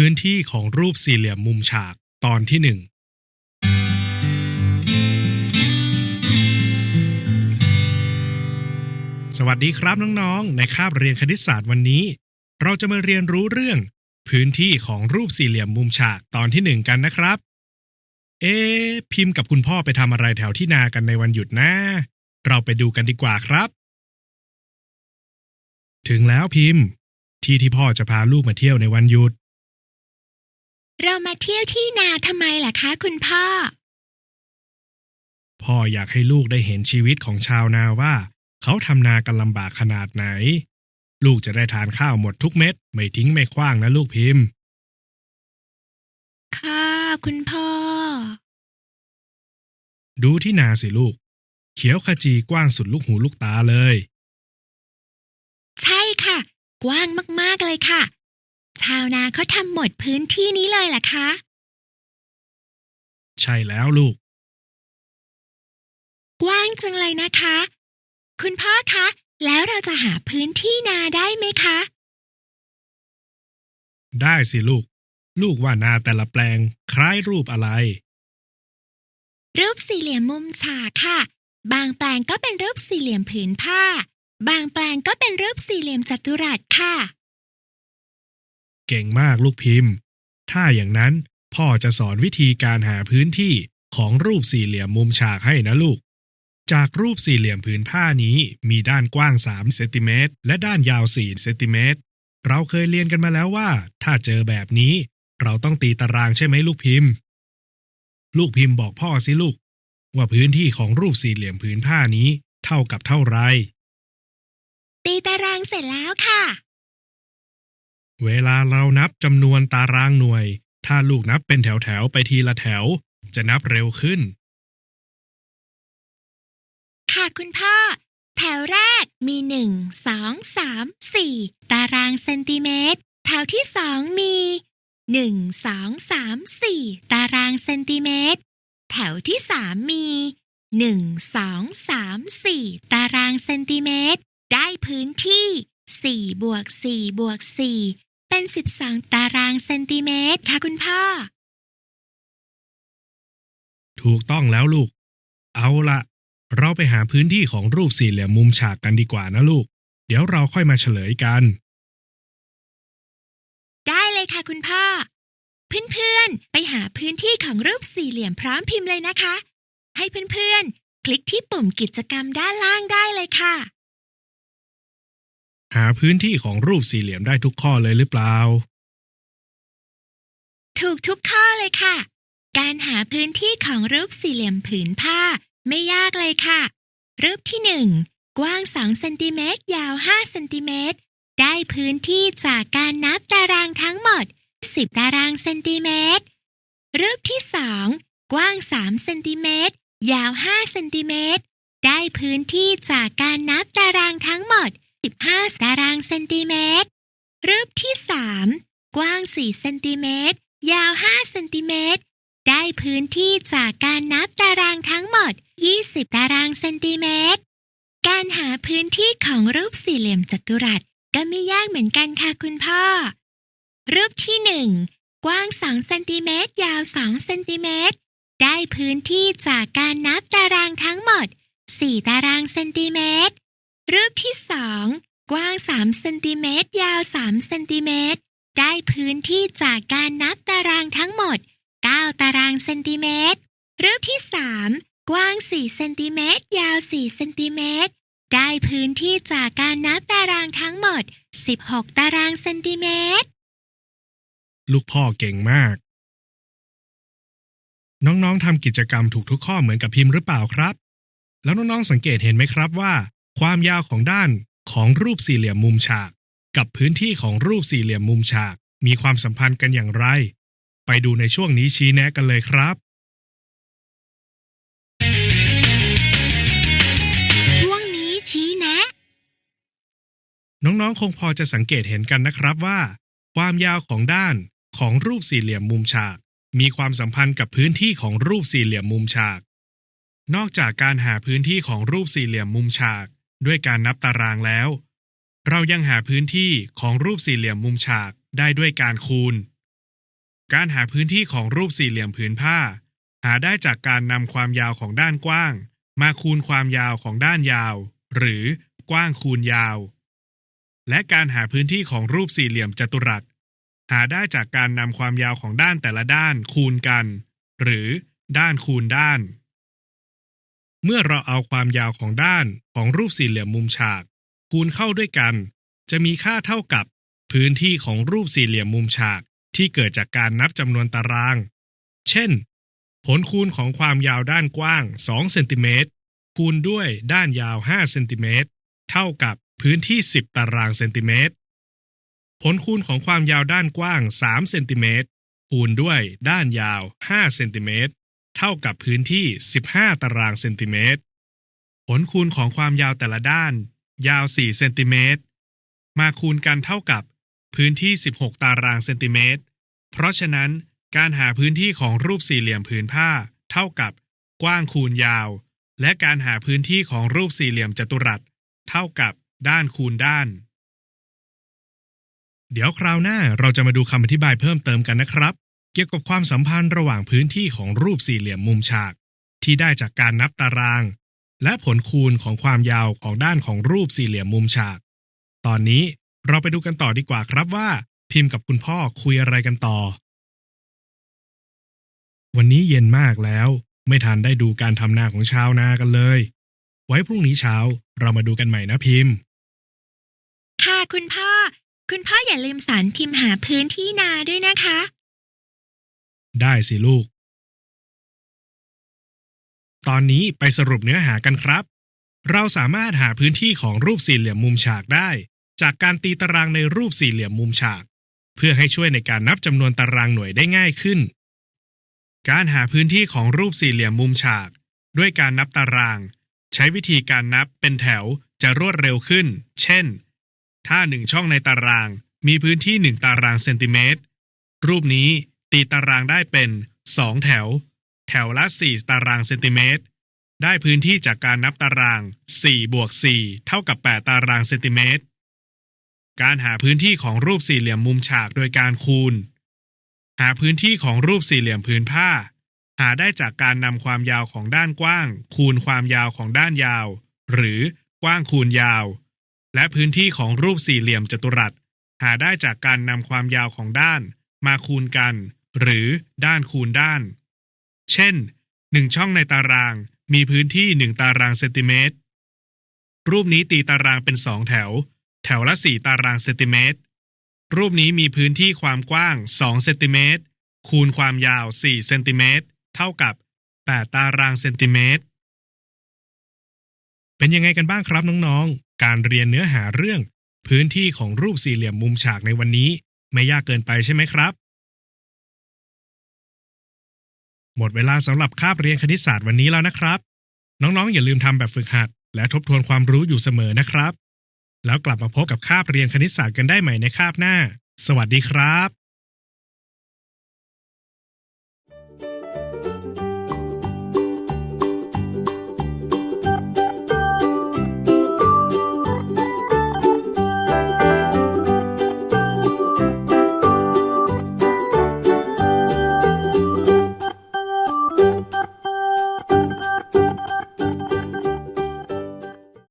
พื้นที่ของรูปสี่เหลี่ยมมุมฉากตอนที่หนึ่งสวัสดีครับน้องๆ ในคาบเรียนคณิตศาสตร์วันนี้ เราจะมาเรียนรู้เรื่อง พื้นที่ของรูปสี่เหลี่ยมมุมฉากตอนที่หนึ่งกันนะครับ เอ๊พิมพ์กับคุณพ่อไปทำอะไรแถวที่นากันในวันหยุดนะเราไปดูกันดีกว่าครับ ถึงแล้วพิมพ์ ที่ที่พ่อจะพาลูกมาเที่ยวในวันหยุด เรามาเที่ยวที่นาทำไมล่ะคะ คุณพ่อ พ่ออยากให้ลูกได้เห็นชีวิตของชาวนาว่า เขาทำนากันลำบากขนาดไหน ลูกจะได้ทานข้าวหมดทุกเม็ด ไม่ทิ้งไม่ขว้างนะลูกพิมพ์ ค่ะ คุณพ่อ ดูที่นาสิลูก เขียวขจีกว้างสุดลูกหูลูกตาเลย ใช่ค่ะ กว้างมากๆเลยค่ะ ชาวนาเขาทำหมดพื้นที่นี้เลยล่ะคะ ใช่แล้วลูก กว้างจังเลยนะคะ คุณพ่อคะ แล้วเราจะหาพื้นที่นาได้ไหมคะ ได้สิลูก ลูกว่านาแต่ละแปลงคล้ายรูปอะไร รูปสี่เหลี่ยมมุมฉากค่ะ บางแปลงก็เป็นรูปสี่เหลี่ยมผืนผ้า บางแปลงก็เป็นรูปสี่เหลี่ยมจัตุรัสค่ะ เก่งมากลูกพิมพ์ ถ้าอย่างนั้นพ่อจะสอนวิธีการหาพื้นที่ของรูปสี่เหลี่ยมมุมฉากให้นะลูก จากรูปสี่เหลี่ยมผืนผ้านี้มีด้านกว้าง3เซนติเมตรและด้านยาว4เซนติเมตรเราเคยเรียนกันมาแล้วว่า ถ้าเจอแบบนี้ เราต้องตีตารางใช่ไหมลูกพิมพ์ ลูกพิมพ์บอกพ่อสิลูก ว่าพื้นที่ของรูปสี่เหลี่ยมผืนผ้านี้เท่ากับเท่าไรตีตารางเสร็จแล้วค่ะ เวลาเรานับจำนวนตารางหน่วย ถ้าลูกนับเป็นแถวๆไปทีละแถว จะนับเร็วขึ้น ค่ะคุณพ่อ แถวแรกมีหนึ่งสองสามสี่ตารางเซนติเมตร แถวที่สองมีหนึ่งสองสามสี่ตารางเซนติเมตร แถวที่สามมีหนึ่งสองสามสี่ตารางเซนติเมตร ได้พื้นที่สี่บวกสี่บวกสี่ เป็นสิบสองตารางเซนติเมตรค่ะคุณพ่อ ถูกต้องแล้วลูก เอาละเราไปหาพื้นที่ของรูปสี่เหลี่ยมมุมฉากกันดีกว่านะลูก เดี๋ยวเราค่อยมาเฉลยกัน ได้เลยค่ะคุณพ่อ เพื่อนๆ ไปหาพื้นที่ของรูปสี่เหลี่ยมพร้อมพิมพ์เลยนะคะ ให้เพื่อนๆ คลิกที่ปุ่มกิจกรรมด้านล่างได้เลยค่ะ หาพื้นที่ของรูปสี่เหลี่ยมได้ทุกข้อเลยหรือเปล่า ถูกทุกข้อเลยค่ะ การหาพื้นที่ของรูปสี่เหลี่ยมผืนผ้าไม่ยากเลยค่ะ รูปที่หนึ่งกว้าง2เซนติเมตรยาว5เซนติเมตรได้พื้นที่จากการนับตารางทั้งหมด 10 ตารางเซนติเมตร รูปที่สองกว้าง3เซนติเมตรยาว5เซนติเมตรได้พื้นที่จากการนับตารางทั้งหมด 15ตารางเซนติเมตร รูปที่สามกว้าง 4 เซนติเมตร ยาว 5 เซนติเมตร ได้พื้นที่จากการนับตารางทั้งหมด 20 ตารางเซนติเมตร การหาพื้นที่ของรูปสี่เหลี่ยมจัตุรัสก็ไม่ยากเหมือนกันค่ะคุณพ่อ รูปที่หนึ่งกว้าง 2 เซนติเมตร ยาว 2 เซนติเมตร ได้พื้นที่จากการนับตารางทั้งหมด 4 ตารางเซนติเมตร รูปที่สอง กว้าง3เซนติเมตรยาว3เซนติเมตรได้พื้นที่จากการนับตารางทั้งหมด 9 ตารางเซนติเมตรรูปที่ 3 กว้าง4เซนติเมตรยาว4เซนติเมตรได้พื้นที่จากการนับตารางทั้งหมด 16 ตารางเซนติเมตร ลูกพ่อเก่งมาก น้องๆทำกิจกรรมถูกทุกข้อเหมือนกับพิมพ์หรือเปล่าครับ แล้วน้องๆสังเกตเห็นไหมครับว่า ความยาวของด้าน ของรูปสี่เหลี่ยมมุมฉาก กับพื้นที่ของรูปสี่เหลี่ยมมุมฉาก มีความสัมพันธ์กันอย่างไร ไปดูในช่วงนี้ชี้แนะกันเลยครับ ช่วงนี้ชี้แนะ น้องๆ คงพอจะสังเกตเห็นกันนะครับว่า ความยาวของด้านของรูปสี่เหลี่ยมมุมฉาก มีความสัมพันธ์กับพื้นที่ของรูปสี่เหลี่ยมมุมฉาก นอกจากการหาพื้นที่ของรูปสี่เหลี่ยมมุมฉาก ด้วยการนับตารางแล้ว เรายังหาพื้นที่ของรูปสี่เหลี่ยมมุมฉากได้ด้วยการคูณ การหาพื้นที่ของรูปสี่เหลี่ยมผืนผ้า หาได้จากการนำความยาวของด้านกว้าง มาคูณความยาวของด้านยาว หรือกว้างคูณยาว และการหาพื้นที่ของรูปสี่เหลี่ยมจัตุรัส หาได้จากการนำความยาวของด้านแต่ละด้านคูณกัน หรือด้านคูณด้าน เมื่อเราเอาความยาวของด้านของรูปสี่เหลี่ยมมุมฉาก คูณเข้าด้วยกัน จะมีค่าเท่ากับ พื้นที่ของรูปสี่เหลี่ยมมุมฉากที่เกิดจากการนับจำนวนตาราง เช่น ผลคูณของความยาวด้านกว้าง 2 เซนติเมตรคูณด้วยด้านยาว 5 เซนติเมตรเท่ากับพื้นที่ 10 ตารางเซนติเมตร ผลคูณของความยาวด้านกว้าง 3 เซนติเมตรคูณด้วยด้านยาว 5 เซนติเมตร เท่ากับพื้นที่ 15 ตารางเซนติเมตร ผลคูณของความยาวแต่ละด้าน ยาว 4 เซนติเมตร มาคูณกันเท่ากับพื้นที่ 16 ตารางเซนติเมตร เพราะฉะนั้นการหาพื้นที่ของรูปสี่เหลี่ยมผืนผ้า เท่ากับ กว้างคูณยาว และการหาพื้นที่ของรูปสี่เหลี่ยมจัตุรัส เท่ากับด้านคูณด้าน เดี๋ยวคราวหน้าเราจะมาดูคำอธิบายเพิ่มเติมกันนะครับ เกี่ยวกับความสัมพันธ์ระหว่างพื้นที่ของรูปสี่เหลี่ยมมุมฉาก ที่ได้จากการนับตาราง และผลคูณของความยาวของด้านของรูปสี่เหลี่ยมมุมฉาก ตอนนี้เราไปดูกันต่อดีกว่าครับว่า พิมพ์กับคุณพ่อคุยอะไรกันต่อ วันนี้เย็นมากแล้ว ไม่ทันได้ดูการทำนาของชาวนากันเลย ไว้พรุ่งนี้เช้าเรามาดูกันใหม่นะพิมพ์ ค่ะคุณพ่อ คุณพ่ออย่าลืมสอนพิมพ์หาพื้นที่นาด้วยนะคะ ได้สิลูก ตอนนี้ไปสรุปเนื้อหากันครับ เราสามารถหาพื้นที่ของรูปสี่เหลี่ยมมุมฉากได้ จากการตีตารางในรูปสี่เหลี่ยมมุมฉาก เพื่อให้ช่วยในการนับจำนวนตารางหน่วยได้ง่ายขึ้น การหาพื้นที่ของรูปสี่เหลี่ยมมุมฉาก ด้วยการนับตาราง ใช้วิธีการนับเป็นแถวจะรวดเร็วขึ้น เช่น ถ้าหนึ่งช่องในตารางมีพื้นที่หนึ่งตารางเซนติเมตร รูปนี้ ตีตารางได้เป็น 2 แถว แถวละ 4 ตารางเซนติเมตร ได้พื้นที่จากการนับตาราง 4 บวก 4 เท่ากับ 8 ตารางเซนติเมตร การหาพื้นที่ของรูปสี่เหลี่ยมมุมฉากโดยการคูณ หาพื้นที่ของรูปสี่เหลี่ยมพื้นผ้า หาได้จากการนำความยาวของด้านกว้าง คูณความยาวของด้านยาว หรือกว้างคูณยาว และพื้นที่ของรูปสี่เหลี่ยมจัตุรัส หาได้จากการนำความยาวของด้านมาคูณกัน หรือด้านคูณด้าน เช่น 1 ช่องในตารางมีพื้นที่ 1 ตารางเซนติเมตร รูปนี้ตีตารางเป็น 2 แถว แถวละ 4 ตารางเซนติเมตร รูปนี้มีพื้นที่ความกว้าง 2 เซนติเมตร คูณความยาว 4 เซนติเมตร เท่ากับ 8 ตารางเซนติเมตร เป็นยังไงกันบ้างครับน้องๆ การเรียนเนื้อหาเรื่อง พื้นที่ของรูปสี่เหลี่ยมมุมฉากในวันนี้ ไม่ยากเกินไปใช่ไหมครับ หมดเวลาสำหรับคาบเรียนคณิตศาสตร์วันนี้แล้วนะครับ น้องๆ อย่าลืมทำแบบฝึกหัด และทบทวนความรู้อยู่เสมอนะครับ แล้วกลับมาพบกับคาบเรียนคณิตศาสตร์กันได้ใหม่ในคาบหน้า สวัสดีครับ